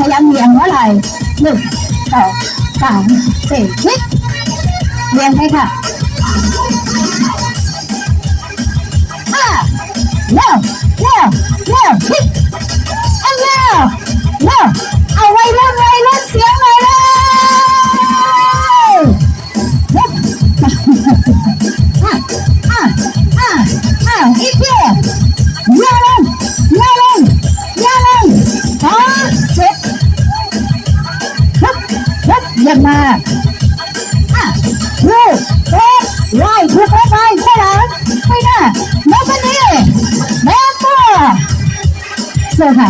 พยายามเหวียงหัวไหร่หนึ่งสองสามสี่ชิดเหวียงไปค่ะห้าเร็วเร็วเร็วชิด ฮึบเยี่ยมมาลูกเอ๊ะไล่ถูกคนไปใช่หรือไม่น่าโนบันนี้แม่ตัวสู้ค่ะ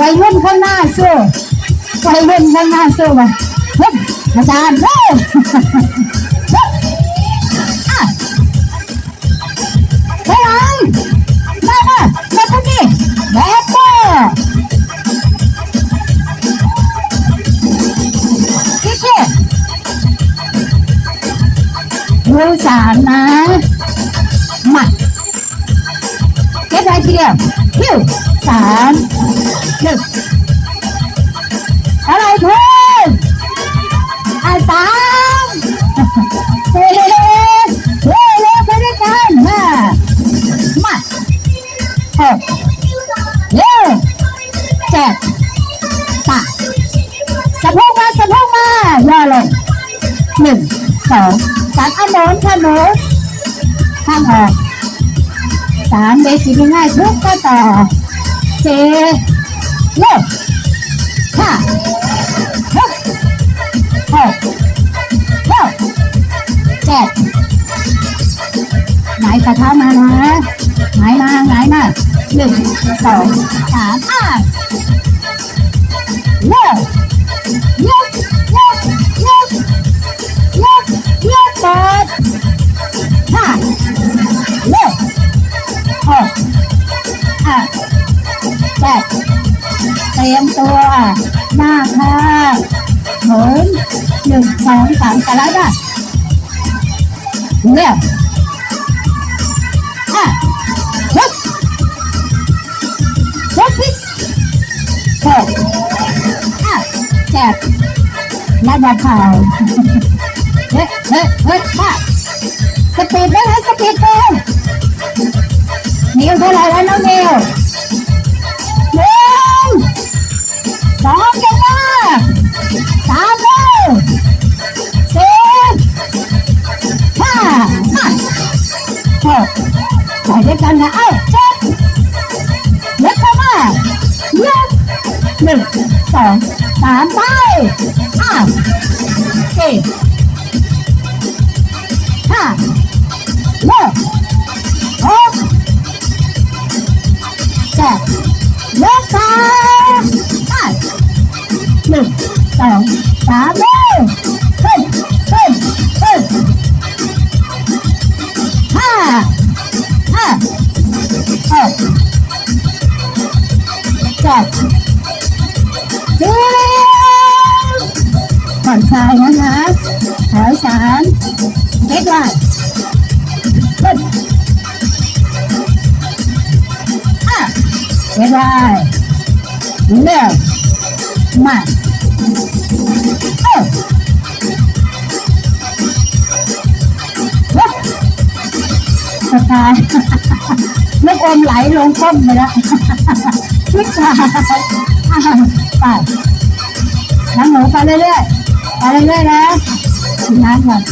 วัยรุ่นข้างหน้าสู้วัยรุ่นข้างหน้าสู้มาฮึบอาจารย์เร็วฮึ มือสามนะมาเก็บไว้ทีเดียวคิวสามหนึ่งอะไรเพื่อนอะสามเฮ้ยเฮ้ยเฮ้เร็วไปด้วยกันมามาหกเร็วเจ็ดแปดสะโพกมาสะโพกมาย่อลงหนึ่งสอง สามอาหมุนค่ะหมุนข้างออกสามเบสิกง่ายทุกข้อต่อเจ็ดเร็วห้าหกหกเร็วเจ็ดไหนกระเท้ามานะไหนมาไหนมาหนึ่งสองสามอะเลิก อะแปดเตรียมตัวหน้าค่ะหมุนหนึ่งสองสามแต่ละด้านเร็วอะฮึบฮึบพิษหกอะเจ็ดและดับเผาเฮ้ยเฮ้ยเฮ้ยมาสปีดได้ไหมสปีดเต็มนิวเท่าไหร่แล้วน้องนิวหนึ่งสองเก่งมากสามเร็วสี่ห้ามาหกใส่ด้วย กันนะเอ้าเจ็ดเล็กเข้ามายกหนึ่งสองสามไปห้ เจ็ดเลิกสามห้หนึ่งสองสามเร็วขึ้นขึ้นขึ้นห้าห้าหกเจ็ดสี่ผ่อนคลายนะคะถอยสามเล็กไว้ขึ้น เล็กไว้เร็วมาเอ้าฮึบสไตล์ลูกอมไหลลงก้มไปแล้วพิกขาไปน้ำหมูไปเรื่อยๆ ไปเรื่อยๆนะกินน้ำก่อน